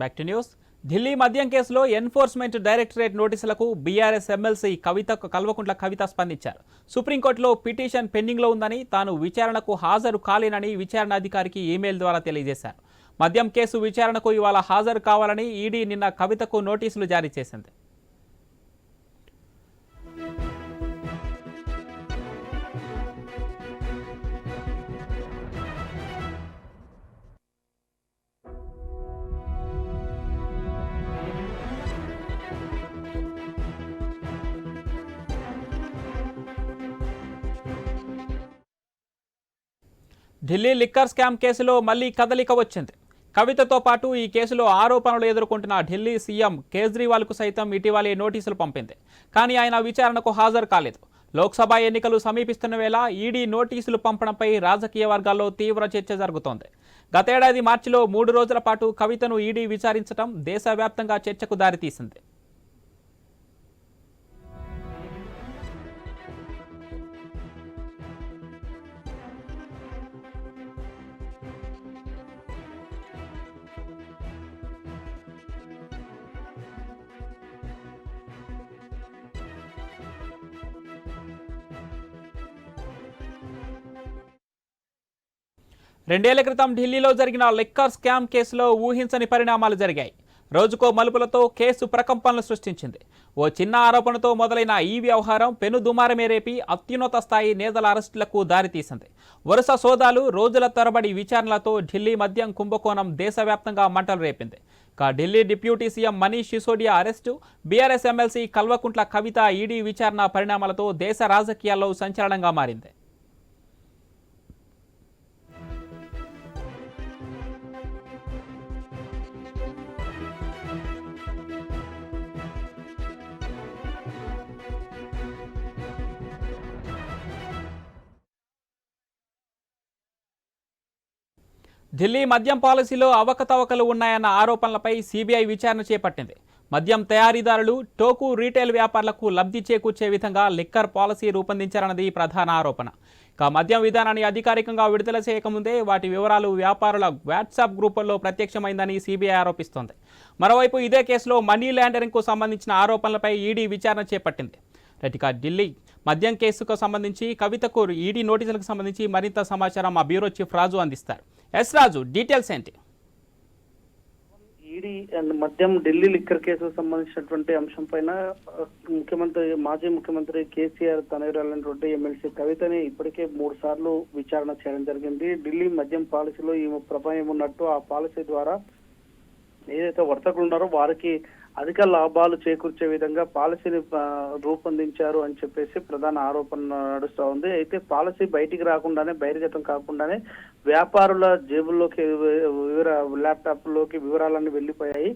Back to news Delhi మద్యం కేసులో enforcement directorate నోటీసులకు బీఆర్ఎస్ ఎమ్మెల్సీ కవిత కల్వకుంట్ల కవిత స్పందించారు. సుప్రీంకోర్టులో పిటిషన్ పెండింగ్లో ఉందని తాను విచారణకు హాజరు కాలేనని విచారణ అధికారికి ఈమెయిల్ ద్వారా తెలియజేశారు. మద్యం కేసు విచారణకు ఇవాళ హాజరు కావాలని ఈడీ నిన్న కవితకు నోటీసులు జారీ చేసింది. ఢిల్లీ లిక్కర్ స్కామ్ కేసులో మళ్ళీ కదలిక వచ్చింది. కవితతో పాటు ఈ కేసులో ఆరోపణలు ఎదుర్కొంటున్న ఢిల్లీ సీఎం కేజ్రీవాల్కు సైతం ఇటీవలే నోటీసులు పంపింది. కానీ ఆయన విచారణకు హాజరు కాలేదు. లోక్సభ ఎన్నికలు సమీపిస్తున్న వేళ ఈడీ నోటీసులు పంపడంపై రాజకీయ వర్గాల్లో తీవ్ర చర్చ జరుగుతోంది. గతేడాది మార్చిలో మూడు రోజుల పాటు కవితను ఈడీ విచారించడం దేశవ్యాప్తంగా చర్చకు దారితీసింది. రెండేళ్ళ క్రితం ఢిల్లీలో జరిగిన లిక్కర్ స్కామ్ కేసులో ఊహించని పరిణామాలు జరిగాయి. రోజుకో మలుపులతో కేసు ప్రకంపనలు సృష్టించింది. ఓ చిన్న ఆరోపణతో మొదలైన ఈ వ్యవహారం పెను దుమారమే రేపి అత్యున్నత స్థాయి నేతల అరెస్టులకు దారితీసింది. వరుస సోదాలు రోజుల తరబడి విచారణలతో ఢిల్లీ మద్యం కుంభకోణం దేశవ్యాప్తంగా మంటలు రేపింది. ఇక Delhi deputy CM Manish Sisodia arrest BRS MLC Kalvakuntla Kavitha ED విచారణ పరిణామాలతో దేశ రాజకీయాల్లో సంచలనంగా మారింది. ఢిల్లీ మద్యం పాలసీలో అవకతవకలు ఉన్నాయన్న ఆరోపణలపై సిబిఐ విచారణ చేపట్టింది. మద్యం తయారీదారులు టోకు రీటైల్ వ్యాపారులకు లబ్ధి చేకూర్చే విధంగా లిక్కర్ పాలసీ రూపొందించారన్నది ప్రధాన ఆరోపణ. ఇక మద్యం విధానాన్ని అధికారికంగా విడుదల చేయకముందే వాటి వివరాలు వ్యాపారుల వాట్సాప్ గ్రూపుల్లో ప్రత్యక్షమైందని సిబిఐ ఆరోపిస్తోంది. మరోవైపు ఇదే కేసులో మనీ లాండరింగ్కు సంబంధించిన ఆరోపణలపై ఈడీ విచారణ చేపట్టింది. రైట్ ఇక ఢిల్లీ. మద్యం కేసుకు సంబంధించి కవితకు ఈడీ నోటీసులకు సంబంధించి మరింత సమాచారం మా బ్యూరో చీఫ్ రాజు అందిస్తారు. ఎస్ రాజు డీటెయిల్స్ ఏంటి? ఈడీ అండ్ మద్యం ఢిల్లీ లిక్కర్ కేసుకు సంబంధించినటువంటి అంశం పైన ముఖ్యమంత్రి మాజీ ముఖ్యమంత్రి కేసీఆర్ తనయురాలైనటువంటి ఎమ్మెల్సీ కవితని ఇప్పటికే మూడు సార్లు విచారణ చేయడం జరిగింది. ఢిల్లీ మద్యం పాలసీలో ఈ ప్రభావం ఉన్నట్టు ఆ పాలసీ ద్వారా ఏదైతే వర్తకులు ఉన్నారో వారికి అధిక లాభాలు చేకూర్చే విధంగా పాలసీని రూపొందించారు అని చెప్పేసి ప్రధాన ఆరోపణ నడుస్తూ ఉంది. అయితే పాలసీ బయటికి రాకుండానే బహిర్గతం కాకుండానే వ్యాపారుల జేబుల్లోకి వివర ల్యాప్టాప్లోకి వివరాలన్నీ వెళ్ళిపోయాయి.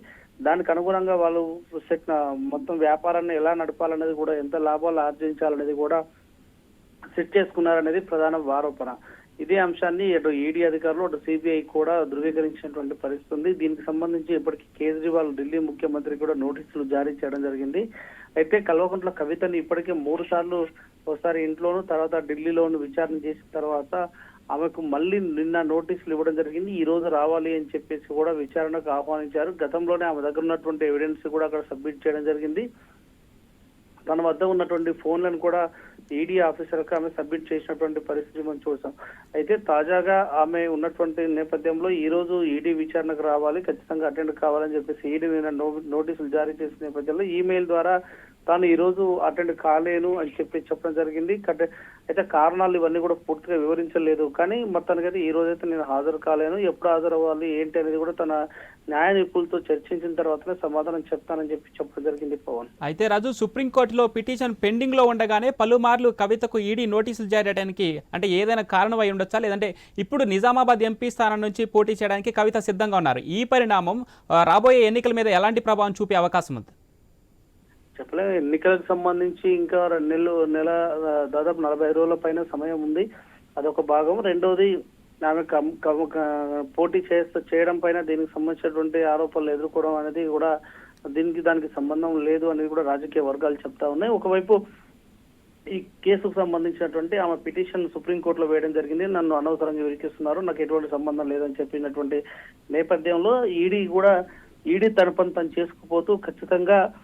దానికి అనుగుణంగా వాళ్ళు సెట్ మొత్తం వ్యాపారాన్ని ఎలా నడపాలనేది కూడా ఎంత లాభాలు ఆర్జించాలనేది కూడా సెట్ చేసుకున్నారనేది ప్రధాన ఆరోపణ. ఇదే అంశాన్ని అటు ఈడీ అధికారులు అటు సిబిఐ కూడా ధృవీకరించినటువంటి పరిస్థితి ఉంది. దీనికి సంబంధించి ఇప్పటికీ కేజ్రీవాల్ ఢిల్లీ ముఖ్యమంత్రి కూడా నోటీసులు జారీ చేయడం జరిగింది. అయితే కల్వకుంట్ల కవితని ఇప్పటికే మూడు సార్లు ఒకసారి ఇంట్లోను తర్వాత ఢిల్లీలోను విచారణ చేసిన తర్వాత ఆమెకు మళ్ళీ నిన్న నోటీసులు ఇవ్వడం జరిగింది. ఈ రోజు రావాలి అని చెప్పేసి కూడా విచారణకు ఆహ్వానించారు. గతంలోనే ఆమె దగ్గర ఉన్నటువంటి ఎవిడెన్స్ కూడా అక్కడ సబ్మిట్ చేయడం జరిగింది. తన వద్ద ఉన్నటువంటి ఫోన్లను కూడా ఈడీ ఆఫీసర్కి ఆమె సబ్మిట్ చేసినటువంటి పరిస్థితి మనం చూసాం. అయితే తాజాగా ఆమె ఉన్నటువంటి నేపథ్యంలో ఈ రోజు ఈడీ విచారణకు రావాలి ఖచ్చితంగా అటెండ్ కావాలని చెప్పేసి ఈడీ నిన్న నోటీసులు జారీ చేసిన నేపథ్యంలో ఈమెయిల్ ద్వారా తాను ఈ రోజు అటెండ్ కాలేను అని చెప్పి చెప్పడం జరిగింది. అయితే కారణాలు ఇవన్నీ కూడా పూర్తిగా వివరించలేదు. కానీ మొత్తానికైతే ఈ రోజైతే నేను హాజరు కాలేను. ఎప్పుడు హాజరు అవ్వాలి ఏంటి అనేది కూడా తన న్యాయ నిపుణులతో చర్చించిన తర్వాతనే సమాధానం చెప్తానని చెప్పి చెప్పడం జరిగింది పవన్. అయితే రాజు సుప్రీంకోర్టులో పిటిషన్ పెండింగ్లో ఉండగానే పలుమార్లు కవితకు ఈడీ నోటీసులు జారీ చేయడానికి అంటే ఏదైనా కారణం అయి ఉండొచ్చా? లేదంటే ఇప్పుడు నిజామాబాద్ ఎంపీ స్థానం నుంచి పోటీ చేయడానికి కవిత సిద్ధంగా ఉన్నారు. ఈ పరిణామం రాబోయే ఎన్నికల మీద ఎలాంటి ప్రభావం చూపే అవకాశం ఉంది? చెప్పలేము ఎన్నికలకు సంబంధించి ఇంకా రెండు నెలలు నెల దాదాపు నలభై రోజుల పైన సమయం ఉంది. అదొక భాగం. రెండోది ఆమె క- పోటీ చేస్తూ చేయడం పైన దీనికి సంబంధించినటువంటి ఆరోపణలు ఎదుర్కోవడం అనేది కూడా దీనికి దానికి సంబంధం లేదు అనేది కూడా రాజకీయ వర్గాలు చెప్తా ఉన్నాయి. ఒకవైపు ఈ కేసుకు సంబంధించినటువంటి ఆమె పిటిషన్ సుప్రీంకోర్టులో వేయడం జరిగింది. నన్ను అనవసరంగా విరికిస్తున్నారు. నాకు ఎటువంటి సంబంధం లేదని చెప్పినటువంటి నేపథ్యంలో ఈడీ కూడా ఈడీ తన పని తను చేసుకుపోతూ ఖచ్చితంగా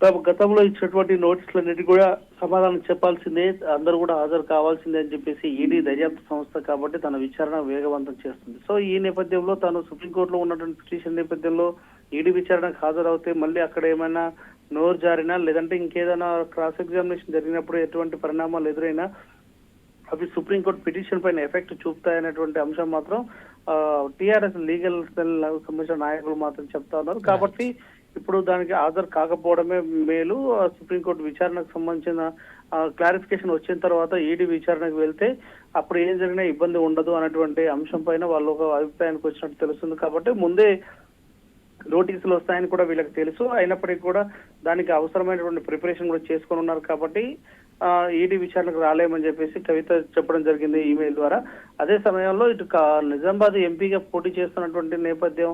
తాము గతంలో ఇచ్చినటువంటి నోటీసులన్నిటి కూడా సమాధానం చెప్పాల్సిందే అందరూ కూడా హాజరు కావాల్సిందే అని చెప్పేసి ఈడీ దర్యాప్తు సంస్థ కాబట్టి తన విచారణ వేగవంతం చేస్తుంది. సో ఈ నేపథ్యంలో తాను సుప్రీంకోర్టులో ఉన్నటువంటి పిటిషన్ నేపథ్యంలో ఈడీ విచారణకు హాజరవుతే మళ్ళీ అక్కడ ఏమైనా నోరు జారినా లేదంటే ఇంకేదైనా క్రాస్ ఎగ్జామినేషన్ జరిగినప్పుడు ఎటువంటి పరిణామాలు ఎదురైనా అవి సుప్రీంకోర్టు పిటిషన్ పైన ఎఫెక్ట్ చూపుతాయనేటువంటి అంశం మాత్రం టిఆర్ఎస్ లీగల్ సెల్ సంబంధించిన నాయకులు మాత్రం చెప్తా ఉన్నారు. కాబట్టి ఇప్పుడు దానికి హాజరు కాకపోవడమే మేలు. సుప్రీంకోర్టు విచారణకు సంబంధించిన క్లారిఫికేషన్ వచ్చిన తర్వాత ఈడీ విచారణకు వెళ్తే అప్పుడు ఏం జరిగినా ఇబ్బంది ఉండదు అనేటువంటి అంశం పైన వాళ్ళు ఒక అభిప్రాయానికి వచ్చినట్టు తెలుస్తుంది. కాబట్టి ముందే నోటీసులు వస్తాయని కూడా వీళ్ళకి తెలుసు. అయినప్పటికీ కూడా దానికి అవసరమైనటువంటి ప్రిపరేషన్ కూడా చేసుకొని ఉన్నారు కాబట్టి ఈడీ విచారణకు రాలేమని చెప్పేసి కవిత చెప్పడం జరిగింది ఈమెయిల్ ద్వారా. అదే సమయంలో ఇటు నిజామాబాద్ ఎంపీగా పోటీ చేస్తున్నటువంటి నేపథ్యం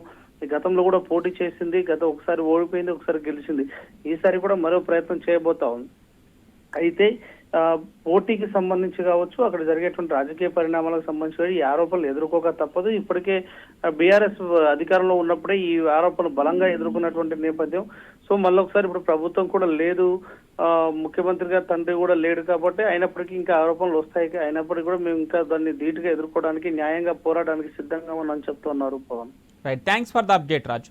గతంలో కూడా పోటీ చేసింది గత ఒకసారి ఓడిపోయింది ఒకసారి గెలిచింది. ఈసారి కూడా మరో ప్రయత్నం చేయబోతా ఉంది. అయితే పోటీకి సంబంధించి కావచ్చు అక్కడ జరిగేటువంటి రాజకీయ పరిణామాలకు సంబంధించి ఈ ఆరోపణలు ఎదుర్కోక తప్పదు. ఇప్పటికే బీఆర్ఎస్ అధికారంలో ఉన్నప్పుడే ఈ ఆరోపణలు బలంగా ఎదుర్కొన్నటువంటి నేపథ్యం. సో మళ్ళీ ఒకసారి ఇప్పుడు ప్రభుత్వం కూడా లేదు. ముఖ్యమంత్రి ముఖ్యమంత్రిగా తండ్రి కూడా లేడు కాబట్టి అయినప్పటికీ ఇంకా ఆరోపణలు వస్తాయి. అయినప్పటికీ కూడా మేము ఇంకా దాన్ని ధీటుగా ఎదుర్కోవడానికి న్యాయంగా పోరాటానికి సిద్ధంగా ఉన్నామని చెప్తున్నారు Pawan. Right. Thanks for the update, Raj.